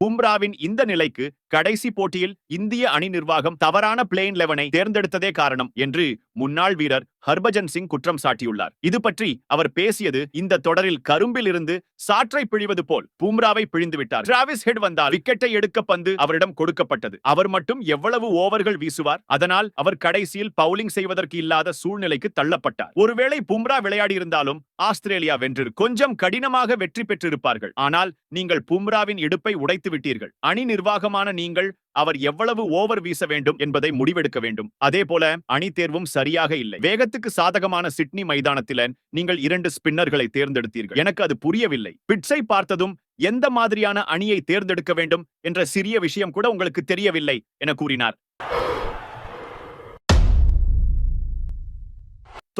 பும்ராவின் இந்த நிலைக்கு கடைசி போட்டியில் இந்திய அணி நிர்வாகம் தவறான பிளேன் லெவனை தேர்ந்தெடுத்ததே காரணம் என்று முன்னாள் வீரர் ஹர்பஜன் சிங் குற்றம் சாட்டியுள்ளார். இது பற்றி அவர் பேசியது இந்த தொடரில் கரும்பில் இருந்து சாற்றை பிழிவது போல் பூம்ராவை பிழிந்து விட்டார். டிராவிஸ் ஹெட் வந்தால் விக்கெட்டை எடுக்க பந்து அவரிடம் கொடுக்கப்பட்டது. அவர் மட்டும் எவ்வளவு ஓவர்கள் வீசுவார்? அதனால் அவர் கடைசியில் பவுலிங் செய்வதற்கு இல்லாத சூழ்நிலைக்கு தள்ளப்பட்டார். ஒருவேளை பும்ரா விளையாடி இருந்தாலும் ஆஸ்திரேலியா வென்று கொஞ்சம் கடினமாக வெற்றி பெற்றிருப்பார்கள். ஆனால் நீங்கள் பும்ராவின் இடுப்பை உடைத்து விட்டீர்கள். அணி நிர்வாகமான நீங்கள் அவர் எவ்வளவு ஓவர் வீச வேண்டும் என்பதை முடிவெடுக்க வேண்டும். அதே போல அணி தேர்வும் சரியாக இல்லை. வேகத்துக்கு சாதகமான சிட்னி மைதானத்தில நீங்கள் இரண்டு ஸ்பின்னர்களை தேர்ந்தெடுத்தீர்கள். எனக்கு அது புரியவில்லை. பிட்ஸை பார்த்ததும் எந்த மாதிரியான அணியை தேர்ந்தெடுக்க வேண்டும் என்ற சிறிய விஷயம் கூட உங்களுக்கு தெரியவில்லை என கூறினார்.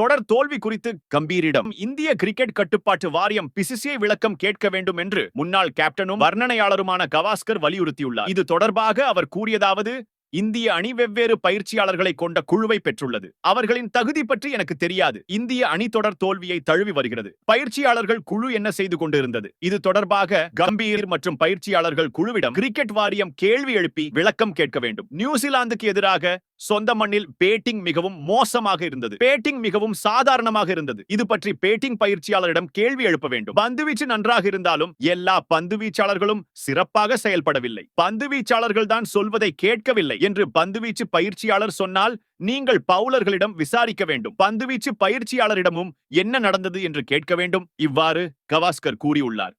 தொடர் தோல்வி குறித்து கம்பீரிடம். இந்திய கிரிக்கெட் கட்டுப்பாட்டு வாரியம் பிசிசிஐ விளக்கம் கேட்க வேண்டும் என்று முன்னாள் கேப்டனும் வர்ணனையாளருமான கவாஸ்கர் வலியுறுத்தியுள்ளார். இது தொடர்பாக அவர் கூறியதாவது இந்திய அணி வெவ்வேறு பயிற்சியாளர்களை கொண்ட குழுவை பெற்றுள்ளது. அவர்களின் தகுதி பற்றி எனக்கு தெரியாது. இந்திய அணி தொடர் தோல்வியை தழுவி வருகிறது. பயிற்சியாளர்கள் குழு என்ன செய்து கொண்டிருந்தது? இது தொடர்பாக கம்பீர் மற்றும் பயிற்சியாளர்கள் குழுவிடம் கிரிக்கெட் வாரியம் கேள்வி எழுப்பி விளக்கம் கேட்க வேண்டும். நியூசிலாந்துக்கு எதிராக சொந்த மண்ணில் பேட்டிங் மிகவும் மோசமாக இருந்தது. பேட்டிங் மிகவும் சாதாரணமாக இருந்தது. இது பற்றி பேட்டிங் பயிற்சியாளரிடம் கேள்வி எழுப்ப வேண்டும். பந்துவீச்சு நன்றாக இருந்தாலும் எல்லா பந்து வீச்சாளர்களும் சிறப்பாக செயல்படவில்லை. பந்து வீச்சாளர்கள் தான் சொல்வதை கேட்கவில்லை என்று பந்துவீச்சு பயிற்சியாளர் சொன்னால் நீங்கள் பவுலர்களிடம் விசாரிக்க வேண்டும். பந்துவீச்சு பயிற்சியாளரிடமும் என்ன நடந்தது என்று கேட்க வேண்டும். இவ்வாறு கவாஸ்கர் கூறியுள்ளார்.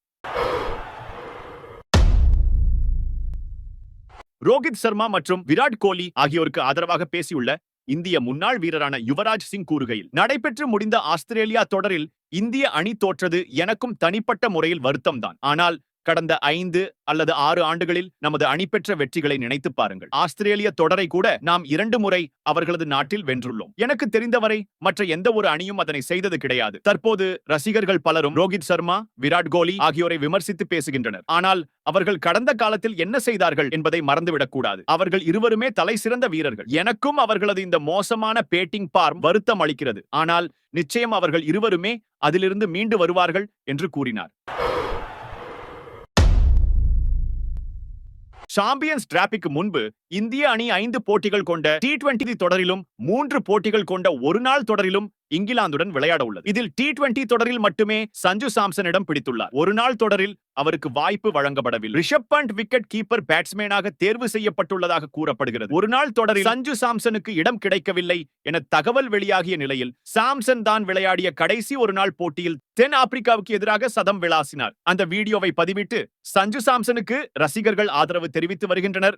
ரோஹித் சர்மா மற்றும் விராட் கோலி ஆகியோருக்கு ஆதரவாக பேசியுள்ள இந்திய முன்னாள் வீரரான யுவராஜ் சிங் கூறுகையில் நடைபெற்று முடிந்த ஆஸ்திரேலியா தொடரில் இந்திய அணி தோற்றது எனக்கும் தனிப்பட்ட முறையில் வருத்தம்தான். ஆனால் கடந்த ஐந்து அல்லது ஆறு ஆண்டுகளில் நமது அணி பெற்ற வெற்றிகளை நினைத்து பாருங்கள். ஆஸ்திரேலிய தொடரை கூட நாம் இரண்டு முறை அவர்களது நாட்டில் வென்றுள்ளோம். எனக்கு தெரிந்தவரை மற்ற எந்த ஒரு அணியும் அதனை செய்தது கிடையாது. தற்போது ரசிகர்கள் பலரும் ரோஹித் சர்மா விராட் கோலி ஆகியோரை விமர்சித்து பேசுகின்றனர். ஆனால் அவர்கள் கடந்த காலத்தில் என்ன செய்தார்கள் என்பதை மறந்துவிடக் கூடாது. அவர்கள் இருவருமே தலை சிறந்த வீரர்கள். எனக்கும் அவர்களது இந்த மோசமான பேட்டிங் பார்ம் வருத்தம் அளிக்கிறது. ஆனால் நிச்சயம் அவர்கள் இருவருமே அதிலிருந்து மீண்டு வருவார்கள் என்று கூறினார். சாம்பியன்ஸ் டிராபிக்கு முன்பு இந்திய அணி ஐந்து போட்டிகள் கொண்ட டி டுவெண்டி தொடரிலும் மூன்று போட்டிகள் கொண்ட ஒரு நாள் தொடரிலும் இங்கிலாந்துடன் விளையாட உள்ளது. இதில் டி டுவெண்டி தொடரில் மட்டுமே சஞ்சு சாம்சனிடம் பிடித்துள்ளார். ஒரு நாள் தொடரில் அவருக்கு வாய்ப்பு வழங்கப்படவில்லை. ரிஷப் பண்ட் விக்கெட் கீப்பர் பேட்ஸ்மேனாக தேர்வு செய்யப்பட்டுள்ளதாக கூறப்படுகிறது. ஒரு நாள் தொடரில் சஞ்சு சாம்சனுக்கு இடம் கிடைக்கவில்லை என தகவல் வெளியாகிய நிலையில் சாம்சன் தான் விளையாடிய கடைசி ஒரு நாள் போட்டியில் தென் ஆப்பிரிக்காவுக்கு எதிராக சதம் விளாசினார். அந்த வீடியோவை பதிவிட்டு சஞ்சு சாம்சனுக்கு ரசிகர்கள் ஆதரவு தெரிவித்து வருகின்றனர்.